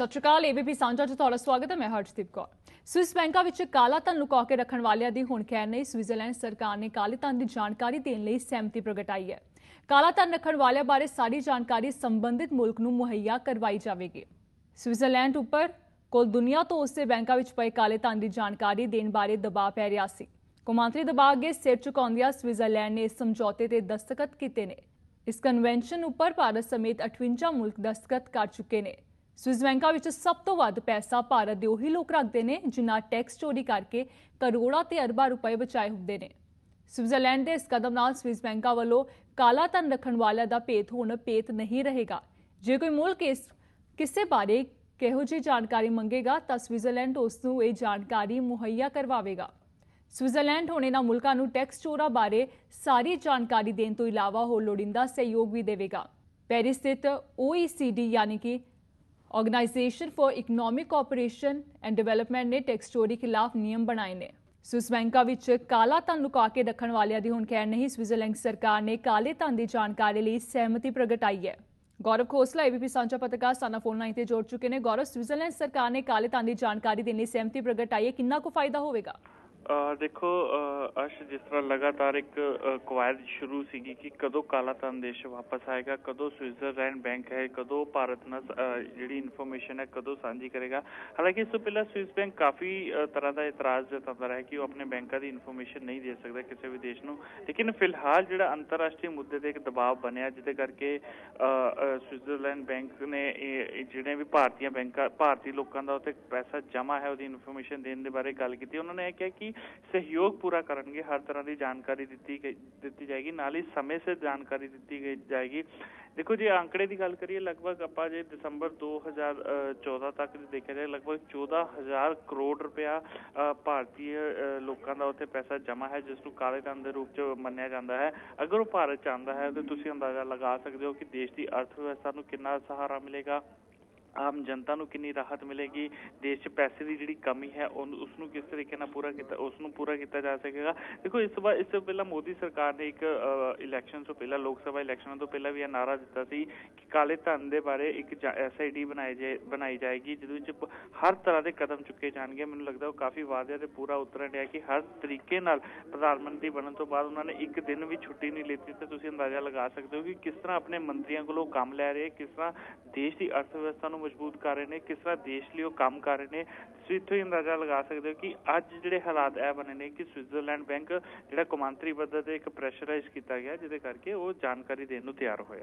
ਸਤਿ ਸ਼੍ਰੀ ਅਕਾਲ, ਏਬੀਪੀ ਸਾਂਝਾ 'ਚ ਤੁਹਾਡਾ ਸਵਾਗਤ ਹੈ, ਮੈਂ ਹਰਸ਼ਦੀਪ ਕੌਰ। ਸਵਿਸ ਬੈਂਕਾਂ ਵਿੱਚ ਕਾਲਾ ਧਨ ਲੁਕਾ ਕੇ ਰੱਖਣ ਵਾਲਿਆਂ ਦੀ ਹੁਣ ਖੈਰ ਨਹੀਂ, ਸਵਿਟਜ਼ਰਲੈਂਡ ਸਰਕਾਰ ਨੇ ਕਾਲੇ ਧਨ ਦੀ ਜਾਣਕਾਰੀ ਦੇਣ ਲਈ ਸਹਿਮਤੀ ਪ੍ਰਗਟਾਈ ਹੈ। ਕਾਲਾ ਧਨ ਰੱਖਣ ਵਾਲਿਆਂ ਬਾਰੇ ਸਾਰੀ ਜਾਣਕਾਰੀ ਸੰਬੰਧਿਤ ਮੁਲਕ ਨੂੰ ਮੁਹੱਈਆ ਕਰਵਾਈ ਜਾਵੇਗੀ। ਸਵਿਟਜ਼ਰਲੈਂਡ ਉੱਪਰ ਕੋਲ ਦੁਨੀਆ ਤੋਂ ਉਸਦੇ ਬੈਂਕਾਂ ਵਿੱਚ ਪਏ ਕਾਲੇ ਧਨ ਦੀ ਜਾਣਕਾਰੀ ਦੇਣ ਬਾਰੇ ਦਬਾਅ ਪੈ ਰਿਹਾ ਸੀ। ਕੌਮਾਂਤਰੀ ਦਬਾਅ ਅੱਗੇ ਸਿਰ ਝੁਕਾਉਂਦਿਆਂ ਸਵਿਟਜ਼ਰਲੈਂਡ ਨੇ ਇਸ ਸਮਝੌਤੇ ਤੇ ਦਸਤਖਤ ਕੀਤੇ ਨੇ। ਇਸ ਕਨਵੈਨਸ਼ਨ ਉੱਪਰ ਭਾਰਤ ਸਮੇਤ 58 ਮੁਲਕ ਦਸਤਖਤ ਕਰ ਚੁੱਕੇ ਨੇ। ਸਵਿਸ ਬੈਂਕਾਂ ਵਿੱਚ ਸਭ ਤੋਂ ਵੱਧ ਪੈਸਾ ਭਾਰਤ ਦੇ ਉਹੀ ਲੋਕ ਰੱਖਦੇ ਨੇ ਜਿਨ੍ਹਾਂ ਟੈਕਸ ਚੋਰੀ ਕਰਕੇ ਕਰੋੜਾਂ ਤੇ ਅਰਬਾਂ ਰੁਪਏ ਬਚਾਏ ਹੁੰਦੇ ਨੇ। ਸਵਿਟਜ਼ਰਲੈਂਡ ਦੇ ਇਸ ਕਦਮ ਨਾਲ ਸਵਿਸ ਬੈਂਕਾਂ ਵੱਲੋਂ ਕਾਲਾ ਧਨ ਰੱਖਣ ਵਾਲਿਆਂ ਦਾ ਭੇਤ ਹੁਣ ਭੇਤ ਨਹੀਂ ਰਹੇਗਾ। ਜੇ ਕੋਈ ਮੁਲਕ ਇਸ ਕਿਸੇ ਬਾਰੇ ਕਿਹੋ ਜਿਹੀ ਜਾਣਕਾਰੀ ਮੰਗੇਗਾ ਤਾਂ ਸਵਿਟਜ਼ਰਲੈਂਡ ਉਸ ਨੂੰ ਇਹ ਜਾਣਕਾਰੀ ਮੁਹੱਈਆ ਕਰਵਾਵੇਗਾ। ਸਵਿਟਜ਼ਰਲੈਂਡ ਹੁਣ ਇਹਨਾਂ ਮੁਲਕਾਂ ਨੂੰ ਟੈਕਸ ਚੋਰਾਂ ਬਾਰੇ ਸਾਰੀ ਜਾਣਕਾਰੀ ਦੇਣ ਤੋਂ ਇਲਾਵਾ ਹੋਰ ਲੋੜੀਂਦਾ ਸਹਿਯੋਗ ਵੀ ਦੇਵੇਗਾ। ਪੈਰਿਸ ਸਥਿਤ OECD ਯਾਨੀ ਕਿ organisation for economic cooperation and development ਨੇ ਟੈਕਸ ਚੋਰੀ ਖਿਲਾਫ ਨਿਯਮ ਬਣਾਏ ਨੇ। ਸਵਿਸ ਬੈਂਕਾਂ ਵਿੱਚ ਕਾਲਾ ਧਨ ਲੁਕਾ ਕੇ ਰੱਖਣ ਵਾਲਿਆਂ ਦੀ ਹੁਣ ਖੈਰ ਨਹੀਂ ਸਵਿਟਜ਼ਰਲੈਂਡ ਸਰਕਾਰ ਨੇ ਕਾਲੇ ਧਨ ਦੀ ਜਾਣਕਾਰੀ ਲਈ ਸਹਿਮਤੀ ਪ੍ਰਗਟਾਈ ਹੈ। ਗੌਰਵ ਖੋਸਲਾ ਏਬੀਪੀ ਸਾਂਝਾ ਪੱਤਰਕਾਰ ਸਾਨਾ ਫੋਨ ਲਾਈਨ ਤੇ ਜੋੜ ਚੁੱਕੇ ਨੇ। ਗੌਰਵ ਸਵਿਟਜ਼ਰਲੈਂਡ ਸਰਕਾਰ ਨੇ ਕਾਲੇ ਧਨ ਦੀ ਜਾਣਕਾਰੀ ਦੇਣ ਲਈ ਸਹਿਮਤੀ ਪ੍ਰਗਟਾਈ ਹੈ। ਕਿੰਨਾ ਕੁ ਫਾਇਦਾ ਹੋਵੇਗਾ? ਦੇਖੋ, ਅਹ ਅਰਸ਼, ਜਿਸ ਤਰ੍ਹਾਂ ਲਗਾਤਾਰ ਇੱਕ, ਅਹ ਕਵਾਇਦ ਸ਼ੁਰੂ ਸੀਗੀ ਕਿ ਕਦੋਂ ਕਾਲਾ ਧਨ ਦੇਸ਼ ਵਾਪਸ ਆਏਗਾ, ਕਦੋਂ ਸਵਿਟਜ਼ਰਲੈਂਡ ਬੈਂਕ ਹੈ, ਕਦੋਂ ਭਾਰਤ ਨਾਲ ਜਿਹੜੀ ਇਨਫੋਰਮੇਸ਼ਨ ਹੈ, ਕਦੋਂ ਸਾਂਝੀ ਕਰੇਗਾ। ਹਾਲਾਂਕਿ ਇਸ ਤੋਂ ਪਹਿਲਾਂ ਸਵਿਸ ਬੈਂਕ ਕਾਫੀ ਤਰ੍ਹਾਂ ਦਾ ਇਤਰਾਜ਼ ਜਤਾਉਂਦਾ ਰਿਹਾ ਕਿ ਉਹ ਆਪਣੇ ਬੈਂਕਾਂ ਦੀ ਇਨਫੋਰਮੇਸ਼ਨ ਨਹੀਂ ਦੇ ਸਕਦਾ ਕਿਸੇ ਵੀ ਦੇਸ਼ ਨੂੰ। ਲੇਕਿਨ ਫਿਲਹਾਲ ਜਿਹੜਾ ਅੰਤਰਰਾਸ਼ਟਰੀ ਮੁੱਦੇ ਤੇ ਇੱਕ ਦਬਾਅ ਬਣਿਆ, ਜਿਹਦੇ ਕਰਕੇ ਸਵਿਟਜ਼ਰਲੈਂਡ ਬੈਂਕ ਨੇ, ਇਹ ਜਿਹੜੇ ਵੀ ਭਾਰਤੀਆਂ ਬੈਂਕਾਂ, ਭਾਰਤੀ ਲੋਕਾਂ ਦਾ ਉੱਥੇ ਪੈਸਾ ਜਮ੍ਹਾਂ ਹੈ, ਉਹਦੀ ਇਨਫੋਰਮੇਸ਼ਨ ਦੇਣ ਦੇ ਬਾਰੇ ਗੱਲ ਕੀਤੀ। ਉਹਨਾਂ ਨੇ ਇਹ ਕਿਹਾ ਕਿ ਸਹਿਯੋਗ ਪੂਰਾ ਕਰਨਗੇ ਹਰ ਤਰ੍ਹਾਂ ਦੀ ਜਾਣਕਾਰੀ ਦਿੱਤੀ ਦਿੱਤੀ ਜਾਏਗੀ ਨਾਲ ਹੀ ਸਮੇਂ ਸਿਰ ਜਾਣਕਾਰੀ ਦਿੱਤੀ ਜਾਏਗੀ। ਦੇਖੋ ਜੇ ਅੰਕੜੇ ਦੀ ਗੱਲ ਕਰੀਏ ਲਗਭਗ ਆਪਾਂ ਜੇ ਦਸੰਬਰ 2014 ਤੱਕ ਜੇ ਦੇਖਿਆ ਜਾਏ ਲਗਭਗ 14000 ਕਰੋੜ ਰੁਪਇਆ ਅ, ਭਾਰਤੀ ਲੋਕਾਂ ਦਾ ਉੱਥੇ ਪੈਸਾ ਜਮ੍ਹਾਂ ਹੈ ਜਿਸ ਨੂੰ ਕਾਲੇ ਧਨ ਦੇ ਰੂਪ 'ਚ ਮੰਨਿਆ ਜਾਂਦਾ ਹੈ। ਅਗਰ ਉਹ ਭਾਰਤ 'ਚ ਆਉਂਦਾ ਹੈ ਤਾਂ ਤੁਸੀਂ ਅੰਦਾਜ਼ਾ ਲਗਾ ਸਕਦੇ ਹੋ ਕਿ ਦੇਸ਼ ਦੀ ਅਰਥ ਵਿਵਸਥਾ ਨੂੰ ਕਿੰਨਾ ਸਹਾਰਾ ਮਿਲੇਗਾ। ਆਮ ਜਨਤਾ ਨੂੰ ਕਿੰਨੀ ਰਾਹਤ ਮਿਲੇਗੀ? ਦੇਸ਼ 'ਚ ਪੈਸੇ ਦੀ ਜਿਹੜੀ ਕਮੀ ਹੈ, ਉਹਨੂੰ ਉਸ ਨੂੰ ਕਿਸ ਤਰੀਕੇ ਨਾਲ ਪੂਰਾ ਕੀਤਾ ਉਸ ਨੂੰ ਪੂਰਾ ਕੀਤਾ ਜਾ ਸਕੇਗਾ? ਦੇਖੋ, ਇਸ ਵਾਰ, ਇਸ ਤੋਂ ਪਹਿਲਾਂ ਮੋਦੀ ਸਰਕਾਰ ਨੇ ਇੱਕ ਇਲੈਕਸ਼ਨ ਤੋਂ ਪਹਿਲਾਂ, ਲੋਕ ਸਭਾ ਇਲੈਕਸ਼ਨਾਂ ਤੋਂ ਪਹਿਲਾਂ ਵੀ ਇਹ ਨਾਰਾ ਦਿੱਤਾ ਸੀ ਕਿ ਕਾਲੇ ਧਨ ਦੇ ਬਾਰੇ ਇੱਕ ਐਸਆਈਟੀ ਬਣਾਈ ਜਾਏ, ਬਣਾਈ ਜਾਏਗੀ, ਜਿਹਦੇ ਵਿੱਚ ਪ- ਹਰ ਤਰ੍ਹਾਂ ਦੇ ਕਦਮ ਚੁੱਕੇ ਜਾਣਗੇ। ਮੈਨੂੰ ਲੱਗਦਾ ਉਹ ਕਾਫੀ ਵਾਅਦਿਆਂ ਤੇ ਪੂਰਾ ਉਤਰਨ ਰਿਹਾ ਕਿ ਹਰ ਤਰੀਕੇ ਨਾਲ ਪ੍ਰਧਾਨ ਮੰਤਰੀ ਬਣਨ ਤੋਂ ਬਾਅਦ ਉਹਨਾਂ ਨੇ ਇੱਕ ਦਿਨ ਵੀ ਛੁੱਟੀ ਨਹੀਂ ਲਿੱਤੀ ਤੇ ਤੁਸੀਂ ਅੰਦਾਜ਼ਾ ਲਗਾ ਸਕਦੇ ਹੋ ਕਿ ਕਿਸ ਤਰ੍ਹਾਂ ਆਪਣੇ ਮੰਤਰੀਆਂ ਕੋਲੋਂ ਕੰਮ ਲੈ ਰਹੇ, ਕਿਸ ਤਰ੍ਹਾਂ ਦੇਸ਼ ਦੀ ਅਰਥ ਵਿਵਸਥਾ ਨੂੰ ਮਜ਼ਬੂਤ ਕਰ ਰਹੇ ਨੇ, ਕਿਸ ਤਰ੍ਹਾਂ ਦੇਸ਼ ਲਈ ਉਹ ਕੰਮ ਕਰ ਰਹੇ ਨੇ, ਤੁਸੀਂ ਇੱਥੋਂ ਹੀ ਅੰਦਾਜ਼ਾ ਲਗਾ ਸਕਦੇ ਹੋ ਕਿ ਅੱਜ ਜਿਹੜੇ ਹਾਲਾਤ ਇਹ ਬਣੇ ਨੇ ਕਿ ਸਵਿਟਜ਼ਰਲੈਂਡ ਬੈਂਕ ਜਿਹੜਾ ਕੌਮਾਂਤਰੀ ਪੱਧਰ ਤੇ ਇੱਕ ਪ੍ਰੈਸ਼ਰਾਈਜ਼ ਕੀਤਾ ਗਿਆ, ਜਿਹਦੇ ਕਰਕੇ ਉਹ ਜਾਣਕਾਰੀ ਦੇਣ ਨੂੰ ਤਿਆਰ ਹੋਇਆ।